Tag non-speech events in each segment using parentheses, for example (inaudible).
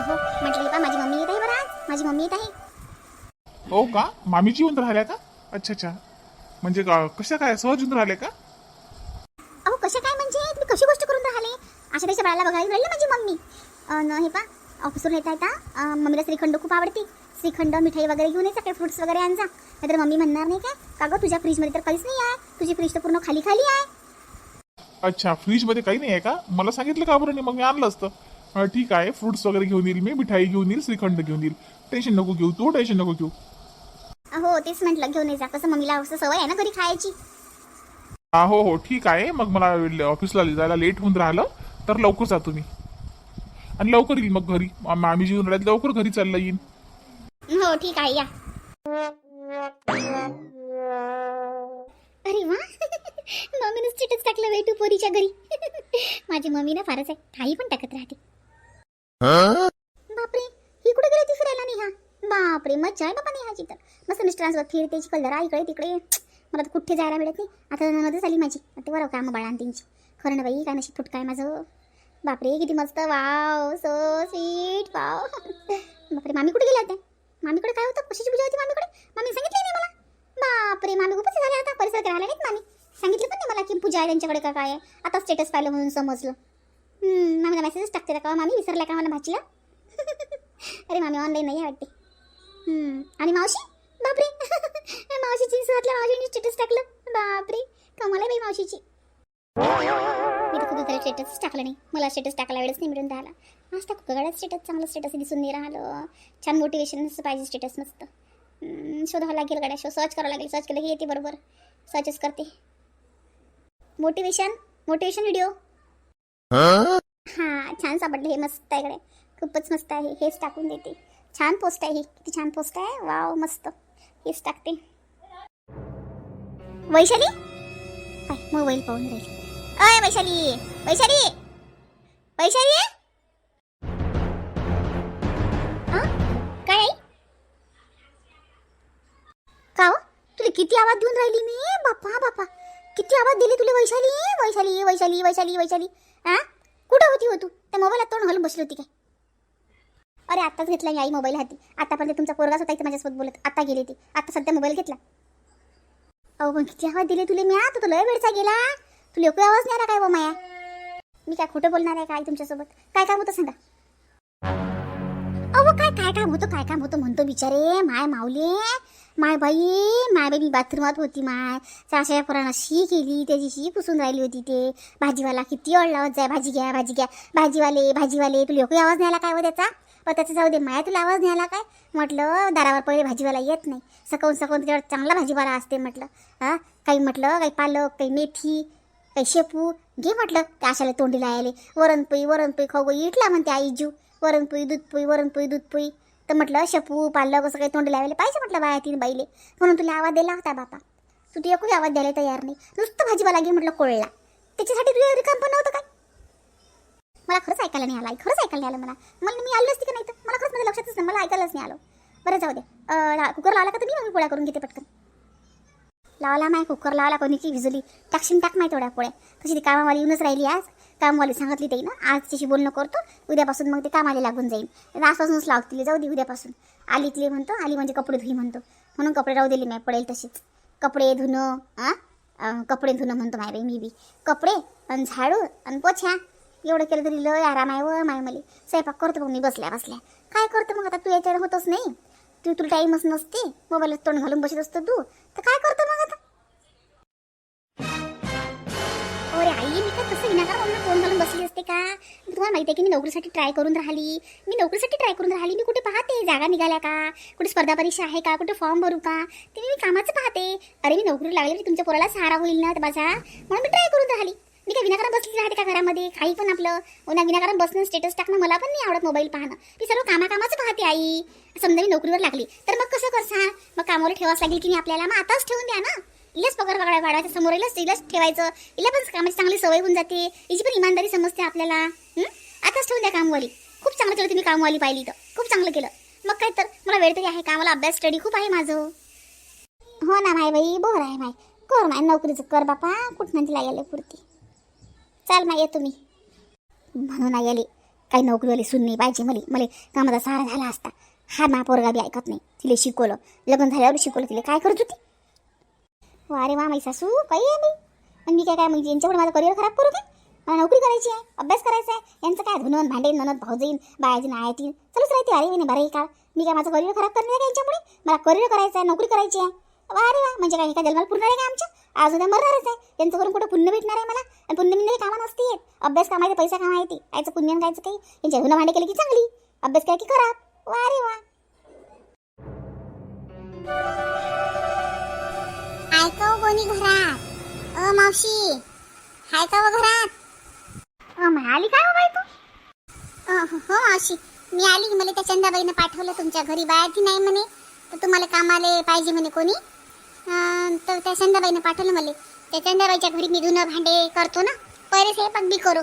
अहो म्हटलं पा माझी मम्मी येत आहे बरं आज. माझी मम्मी येत आहे. हो का? मामीची येऊन राहिल्या का? अच्छा अच्छा. म्हणजे का कशा काय? सहज येऊन राहिल्या का? अहो कशा काय म्हणजे? तुम्ही कशी गोष्ट करून राहिले? अशा त्याच्या बाळाला बघायला राहिली माझी मम्मी? अन हे पा ऑफिसवरून येता येता अं, मम्मीला श्रीखंड खूप आवडते. श्रीखंड मिठाई वगैरे घेऊन यायचा काही फ्रुट्स वगैरे आणजा. नाहीतर मम्मी म्हणणार नाही काय का गं तुझ्या फ्रीजमध्ये तर काहीच नाही आहे. तुझी फ्रीज तर पूर्ण खाली खाली आहे. अच्छा फ्रीजमध्ये काही नाही आहे का? मला सांगितलं का बरं नाही? मग मी आणलं असतं. ठीक आहे फ्रुट्स वगैरे घेऊन येईल मी मिठाई घेऊन येईल श्रीखंड घेऊन येईल. टेन्शन नको घेऊ तू टेन्शन नको घेऊ. हो तेच म्हटलं घेऊन ये जा. कसं मम्मीला असं सवय आहे ना घरी खायची? हा हो हो ठीक आहे. मग मला ऑफिसला जायला लेट होऊन राहिलं तर लवकर जातो मी आणि लवकर येईल मग घरी. मामी जेवून राहिली लवकर घरी चालला येईन. हो ठीक आहे या. अरे वा. (laughs) मम्मीने स्टेटस टाकलं वेटू पोरीच्या घरी. (laughs) माझी मम्मी ना फारच आहे. काही पण टाकत राहते. बापरे ही कुठे गेली होती फिरायला नेहा? बापरे मज्जा आहे बाबा नेहाची तर. मस्त मिस्टरांसोबत फिरते चिखलदरा इकडे तिकडे. मला तर कुठे जायला मिळत नाही. आता मध्येच झाली माझी. आता बरं काम बाळा त्यांची खरं ना बाई काय नशीब फुटका आहे माझं. बापरे किती मस्त. Wow so sweet wow. बापरे मामी कुठे गेल्या होत्या? मामीकडे काय होतं? कशाची पूजा होती मामीकडे? मामी सांगितलं नाही मला. बापरे मामी खूपच झाले आता. परिसरात राहिला नाहीत मामी. सांगितलं पण नाही मला की पूजा आहे त्यांच्याकडे का काय आहे. आता स्टेटस पाहिलं म्हणून समजलं. मामीला मेसेजच टाकते का मामी? विसरल्या का मला भाचीला? (laughs) अरे मामी ऑनलाईन नाही आहे वाटते आणि मावशी? बापरे. (laughs) मावशीची सुहातल्या मावशीने स्टेटस टाकलं. बापरे. कमाल आहे बाई मावशीची. मी तर कुठं स्टेटस टाकलं नाही. मला स्टेटस टाकायला वेळच नाही मिळून राहिला. आज टाकू गड्यात स्टेटस चांगलं स्टेटस दिसून नाही राहिलं. छान मोटिवेशन पाहिजे स्टेटस मस्त. शोधावं लागेल गड्या. शो सर्च करावं लागेल. सर्च केलं की येते बरोबर. सर्चच करते. मोटिवेशन मोटिवेशन व्हिडिओ हा छान सापडले हे मस्त आहे इकडे. खूपच मस्त आहे. हेच टाकून देते. छान पोस्ट आहे ही. किती छान पोस्ट आहे. वाव मस्त. हेच टाकते. वैशाली? काय मोबाईल पाहून राहील. अय वैशाली! वैशाली! वैशाली! हा? काय का हो? तुला किती आवाज देऊन राहिली मी? बापा बापा. किती आवाज दिले तुला वैशाली? वैशाली वैशाली वैशाली वैशाली. हा कुठं होती हो तू? त्या मोबाईलात तोंड घालून बसली होती काय? अरे आत्ताच घेतला ही आई मोबाईल हाती. आतापर्यंत तुमचा पोरगाच होता इथे माझ्यासोबत बोलत आता गेली ती. आता सध्या मोबाईल घेतला. अहो पण किती आवाज दिले तुले मी तू तर लय वेळचा गेला. तुला एकही आवाज नाही आला काय बा माया? मी काय खोटं बोलणार आहे काय तुमच्यासोबत? काय काम होतं सांगा? काय काम होतं काय काम होतं म्हणतो बिचारे. माय माऊले माय बाई माय बाई मी बाथरूमात होती माय. साशा पोरानं शी केली त्याची शी पुसून राहिली होती ते. भाजीवाला किती अळ लावत जाय भाजी घ्या भाजी घ्या. भाजीवाले भाजीवाले तुला एकही आवाज न्यायला काय व त्याचा? पण त्याचा जाऊ दे माया तुला आवाज न्यायला काय? म्हटलं दारावर पहिले भाजीवाला येत नाही. सकवून सकवून त्याच्यावर चांगला भाजीवाला असते म्हटलं. हां? काही म्हटलं काही पालक काही मेथी काही शेपू. घे म्हटलं त्या आशाला तोंडी लायले वरणपोळी वरणपोळी खाऊ इटला म्हणते आईजू वरणपोळी दूधपोळी वरणपोळी दूधपोळी तर म्हटलं शपू पालक असं काही तोंडी लावायला पाहिजे म्हटलं बाया तीन बाईले. म्हणून तुला आवाज दिला होता बापा. तू तुझ्या कुठे आवाज द्यायला तयार नाही. नुसतं भाजीपाला घे म्हटलं कोळला. त्याच्यासाठी तुझ्या रिकाम पण नव्हतं काय? मला खरंच ऐकायला नाही आला खरंच ऐकायला नाही आलं मला. मला मी आलो असते का नाही तर? मला खरंच माझ्या लक्षातच नाही मला ऐकायलाच नाही आलं. बरं जाऊ दे. कुकर लावला का तर मी मग पोळ्या करून घेते पटकन. लावला माय कुकर लावला कोणीची भिजली विजुली. टाकशीन टाक माय तेवढ्या पोळ्या. तशी ती कामावाली येऊनच राहिली आज. कामवाली सांगितली ते ना आज तिची बोलणं करतो उद्यापासून मग ते कामाला लागून जाईल आजपासूनच लावत जाऊ दे उद्यापासून. आली तिले म्हणतो आली म्हणजे कपडे धुई म्हणतो. म्हणून कपडे राहू दिले नाही पडेल तशीच कपडे धुणं आ कपडे धुणं म्हणतो माय बाई मी बी. कपडे आणि झाडू आणि पोछ्या. एवढं केलं तरी लय आराम आहे व माय मला. स्वयंपाक करतो मग मी बसल्या बसल्या. काय करतो मग आता तू याच्यावर होतच नाही. तू तुला टाईमच नसते. मोबाईलच तोंड घालून बसत असतो तू. तर काय करतो मग? तसं विनाकार म्हणून फोन घालून बसली असते का? तुम्हाला माहिती आहे की मी नोकरीसाठी ट्राय करून राहिली. मी नोकरीसाठी ट्राय करून राहिली. मी कुठे पाहते? जागा निघाल्या का? कुठे स्पर्धा परीक्षा आहे का? कुठे फॉर्म भरू का? ते मी कामाचं पाहते. अरे मी नोकरी लागली की तुमच्या पोराला सहारा होईल ना माझा म्हणून मी ट्राय करून राहिली. मी काय विनाकारण बसली राहते का घरामध्ये? काही पण आपलं. हो उन्हा विनाकारण बसणं स्टेटस टाकणं मला पण नाही आवडत मोबाईल पाहणं. मी सर्व कामाकामाचं पाहते आई. समजा मी नोकरीवर लागली. तर मग कसं करसा मग कामावर ठेवावंच लागेल की नाही आपल्याला? मग आताच ठेवून द्या ना. इलाच पगार वाढ वाढवायचा समोर इलाच इलाच ठेवायचं. इला पण कामाची चांगली सवय होऊन जाते. हिची पण इमानदारी समजते आपल्याला. आताच ठेवून द्या कामवाली. खूप चांगलं केलं तुम्ही कामवाली पाहिली तर. खूप चांगलं केलं. मग काय तर? मला वेळ तरी आहे. कामाला अभ्यास स्टडी खूप आहे माझं. हो ना माय बाई. बोर आहे माय. कर माय. नोकरीचं कर बापा. कुठं तिला गेले पुरती. चाल माय येतो मी म्हणून आई आली. काही नोकरीवाली सुन नाही पाहिजे मला. मला कामाचा सहारा झाला असता. हा ना पोरगा बी ऐकत नाही. तिला शिकवलं. लग्न झाल्यावर शिकवलं. तिला काय करत होती? वा रे वा माई सासू काही आहे मी. पण मी काय काय म्हणजे यांच्याकडे माझं करिअर खराब करू काय मला नोकरी करायची आहे अभ्यास करायचा आहे. यांचं काय धुणं भांडे ननद भाऊजीन बायाजीन आयातीन चालूच राहते अरे मी बरं काळ. मी काय माझं करिअर खराब करणार आहे का यांच्यामुळे? मला करिअर करायचं आहे नोकरी करायची आहे. वा रे वा म्हणजे काय एका जन्माला पूर्ण आहे का आमच्या? आज उद्या मरणारच आहे. त्यांचं करून कुठं पुण्य भेटणार आहे मला? आणि पुण्य मिळणारी कामं नसती येत अभ्यास कामायचे पैसा कामायचे यायचं पुण्य कायचं काही. यांच्या धुनं भांडे केले की चांगली. अभ्यास काय की खराब. वा रे वा. ऐकाव कोणी घरात? अ मावशी हाय का व घरात? अ आली काय हो बाई तू? हो हो, मावशी मी आली. की मला त्या चंदाबाईनं पाठवलं तुमच्या घरी. बाहेरची नाही म्हणे तर तुम्हाला कामाला पाहिजे म्हणे कोणी. तर त्या चंदाबाईनं पाठवलं मला. त्या चंदाबाईच्या घरी मी धुणं भांडे करतो ना पहिले स्वयंपाक बी करू.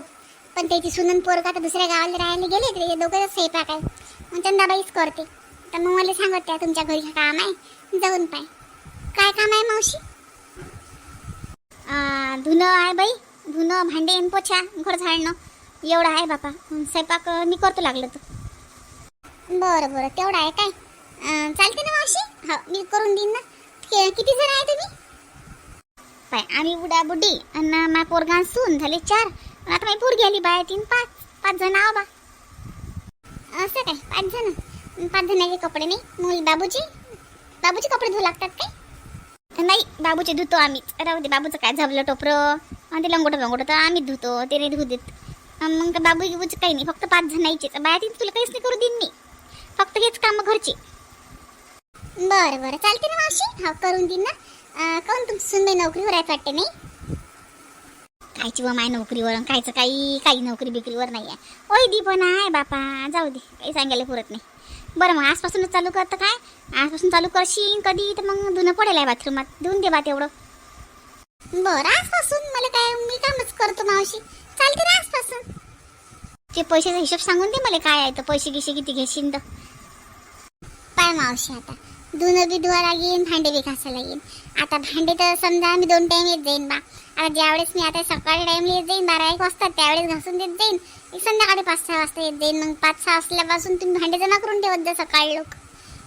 पण त्याची सुनन पोरगा तर दुसऱ्या गावाला राहायला गेले ते दोघं स्वयंपाक आहे. मग चंदाबाईच करते. तर मग मला सांगत त्या तुमच्या घरी हे काम आहे जाऊन पाय. काय काम आहे मावशी? धुणं आहे बाई. धुणं भांडे आणि पोछा घर झाडणं. एवढं आहे बापा. स्वयंपाक मी करतो लागलं तू बरं बरं. तेवढं आहे काय? चालते ना मावशी? हो मी करून देईन ना. किती जण आहे तुम्ही? पाय आम्ही बुडा बुडी आणि मा पोरगा सून झाले चार. आता माझी पोरगी गेली बाय तीन पाच. पाच जण आहो बा. असं काय? पाच जण. पाच जणाचे कपडे नाही. मुल बाबूची बाबूचे कपडे धुवू लागतात काय? नाही बाबूचे धुतो आम्हीच राहू दे बाबूचं काय झाबलं टोपरं? आणि ते लंगोट लंगोट तर आम्ही धुतो ते रे धुऊ देत. मग बाबू काही नाही फक्त पाच जणांचेच बाया तीन तुला काहीच नाही करू देईन मी. फक्त हेच कामं घरचे. बरं बरं. चालते ना मावशी? हा करून देईन ना. अं, तुमची सुनबाई नोकरीवर आहे वाटते नाही? कायची व माय नोकरीवर अन् कायचं काही काही नोकरी बिकरीवर नाही आहे ओय दी पण आहे बापा. जाऊ दे काही सांगायला पुरत नाही. बरं मग आजपासूनच चालू करतं काय? आजपासून चालू करशील कधी? तर मग धुणं पडेल आहे बाथरूमात धुवून दे बा तेवढं. बरं आजपासून मला काय मी कामच करतो मावशी. चालते ना आजपासून. ते पैशाचा हिशोब सांगून दे मला काय आहे तर पैसे गिशे किती घेशील तर. पाय मावशी आता. धुणं बी धुवा लागेल भांडे बी घासा लागेल आता भांडे तर समजा मी दोन टाईम येत जाईन बा. आता ज्यावेळेस मी आता सकाळी टाईम येत जाईन बारा एक वाजता त्यावेळेस घासून देत जाईन. एक संध्याकाळी पाच सहा वाजता येत. जाईन मग पाच सहा वाजल्यापासून तुम्ही भांडे जमा करून ठेवत जा सकाळी लोक.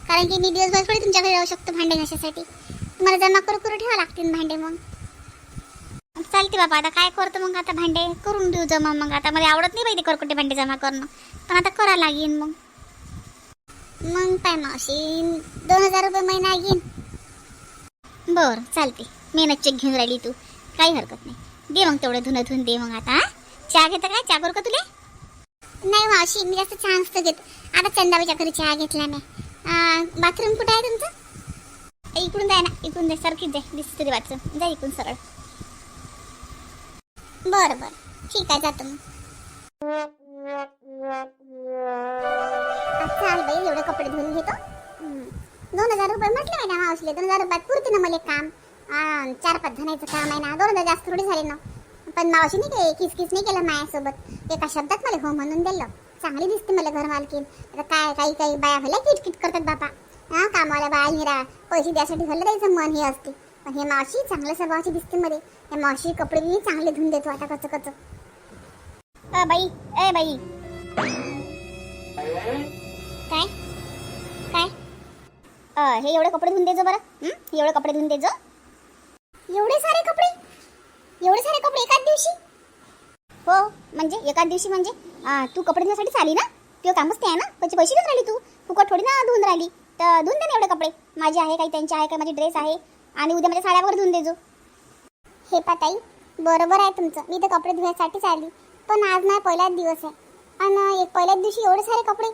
कारण की मी दिवसभर थोडी तुमच्या घरी राहू शकतो भांडे घासासाठी तुम्हाला जमा करू करू ठेवा लागतील भांडे मग. चालते बाबा आता काय करतो मग आता भांडे? करून देऊ जमा मग. आता मला आवडत नाही पाहिजे करकुटे भांडे जमा करणं. पण आता करा लागेल मग. मग काय मावशी दोन हजार रुपये महिना घेईन. बरं चालते. मेहनत चेक घेऊन राहिली तू. काही हरकत नाही. दे मग तेवढं धुणं धुवून दे मग आता हा? चहा घेता काय? चहा करू का तुला? नाही मावशी मी जास्त चहा नसतो घेत. आता चंदाबाईच्या घरी चहा घेतला मी. बाथरूम कुठं आहे तुमचं? इकडून जाय ना इकडून जाय सारखीच जाय. दिसत तरी बाथरूम जा इकडून सरळ. बरं बरं. ठीक आहे जातो मग. चाल बाई एवढे कपडे धुवून घेतो. दोन हजार रुपये म्हटले ना मावशीले. दोन हजार रुपयात पुरते ना मला काम. चार पाच जणांचं काम आहे ना. दोन हजार जास्त थोडी झाले ना. पण मावशीने काही किस किस नाही केलं माझ्यासोबत? एका शब्दात मला हो म्हणून दिलं. चांगली दिसते मला घर मालकीन आता काय काही काही बाया भल्या किटकिट करतात बापा. हा कामाला बाया हिरा पैसे द्यासाठी भलं द्यायचं मन हे असते. पण हे मावशी चांगल्या स्वभावाची दिसते मध्ये. हे मावशी कपडे बी चांगले धुवून देतो आता कसं कसं. अ बाई ए बाई. काय? काय? अ, हे एवढे कपडे धुवून देजो बरं. एवढे कपडे धुवून देजो. एवढे सारे कपडे? एवढे सारे कपडे एकाच दिवशी? हो म्हणजे एकाच दिवशी म्हणजे? तू कपडे धुण्यासाठी आली ना? तुझं कामच ते आहे ना? त्याचे पैसे घेऊन राहिली तू? फुकट थोडी ना धुवून राहिली. तर धुवून दे ना एवढे कपडे. माझे आहे काही त्यांचे आहे काही माझी ड्रेस आहे. आणि उद्या माझ्या साड्यावर धुवून देजो हे पाताई बरोबर आहे तुमचं. मी तर कपडे धुण्यासाठीच आली. पण आज नाही पहिलाच दिवस आहे. आणि एक पहिल्याच दिवशी एवढे सारे कपडे.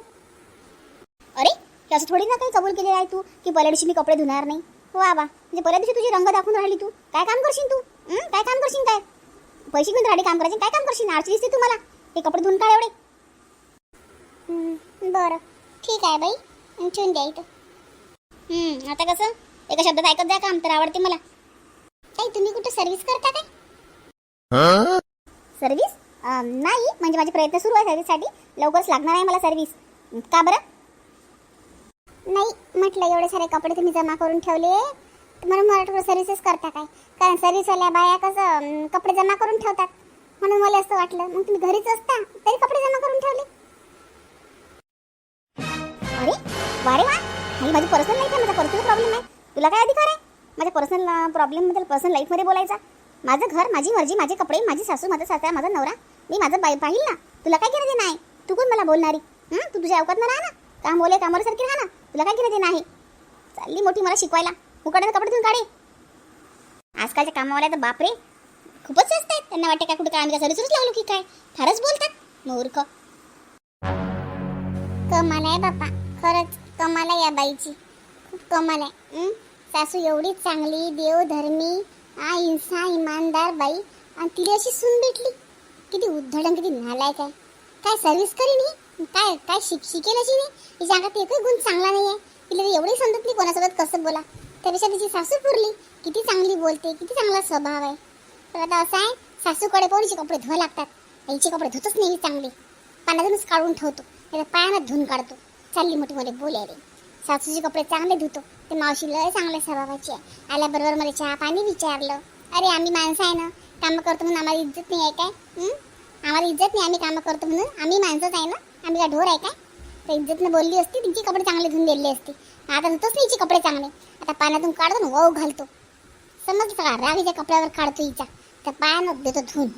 अरे हे असं थोडी ना काही कबूल केलेलं आहे तू की पहिल्या दिवशी मी कपडे धुणार नाही? हो बाबा म्हणजे पहिल्या दिवशी तुझी रंग दाखवून राहिली तू. काय काम करशील तू? काय काम करशील काय? पैसे घेऊन राहिली काम करायचे काय काम करशील? आरची दिसते तुम्हाला. हे कपडे धुवून काय एवढे. बरं. ठीक आहे बाई. ठेवून द्या इथं. हं, आता कसं? एका शब्दात ऐकत जा काम तर आवडते मला. काही तुम्ही कुठे सर्व्हिस करता काय? सर्व्हिस नाही म्हणजे माझे प्रयत्न सुरू आहे सर्व्हिससाठी लवकरच लागणार आहे मला सर्व्हिस का बरं? नाही म्हटलं एवढे सारे कपडे तुम्ही जमा करून ठेवले. तुम्हाला मराठवाडा सर्व्हिसेस करता काय? कारण सर्व्हिसवाल्या बाया कसं कपडे जमा करून ठेवतात. म्हणून मला असं वाटलं मग तुम्ही घरीच असता तरी कपडे जमा करून ठेवले. अरे वारे वा. नाही माझी पर्सनल लाईफ आहे माझा पर्सनल प्रॉब्लेम आहे. तुला काय अधिकार आहे? माझ्या पर्सनल प्रॉब्लेमबद्दल पर्सनल लाईफमध्ये बोलायचा? माझं घर माझी मर्जी माझे कपडे माझी सासू माझा सासरा माझा नवरा मी माझं बाई पाहिल ना? तुला काय घेणं देणं आहे? तू कोण मला बोलणारी? हां? तू तुझ्या अवकात राहा ना. काम बोले कामाला सारखी राहा ना. तुला काय घेणं देणं आहे? चालली मोठी मला शिकवायला. उकडे कपडे धुवून काढे. आजकालच्या कामावाल्या तर बापरे खूपच जास्त आहेत. त्यांना वाटते काय कुठे काय आम्ही काय सर्विसच लावलो की काय? फारच बोलतात मूर्ख. कमाल आहे बापा खरंच कमाल आहे या बाईची. खूप कमाल आहे सासू एवढी चांगली देवधर्मी आ इंसा इमानदार बाई. आणि तिला अशी सून भेटली. किती उद्धडण किती नालायक आहे. काय सर्विस करीन ही काय काय शिक शिकेल अशी नाही तिच्या अंगात एकही गुण चांगला नाही आहे तिला एवढी समजत नाही कोणासोबत कसं बोला. त्यापेक्षा तिची सासू पुरली. किती चांगली बोलते किती चांगला स्वभाव आहे. तर आता असं आहे सासूकडे पोरीचे कपडे धुवा लागतात. आईचे कपडे धुतच नाही चांगले. पाण्यातूनच काढून ठेवतो त्याच्या पायानं धुवून काढतो. चालली मोठी मोठी बोलायला सासूचे कपडे चांगले धुतो. ते मावशी लय चांगल्या स्वभावाची आहे. आल्याबरोबर मला चहा पाणी विचारलं. अरे आम्ही माणसं आहे ना कामं करतो म्हणून आम्हाला इज्जत नाही आहे काय? आम्हाला इज्जत नाही आम्ही कामं करतो म्हणून आम्ही माणसंच आहे ना? आम्ही काय ढोर आहे काय? तर इज्जतनं बोलली असती तिची कपडे चांगले धुवून दिले असते. आता धुतोच नाही हिचे कपडे चांगले. आता पाण्यातून काढतो ना वाव घालतो. समजलं का? रागीच्या कपड्यावर काढतो हिच्या तर पायानं देतो धुवून.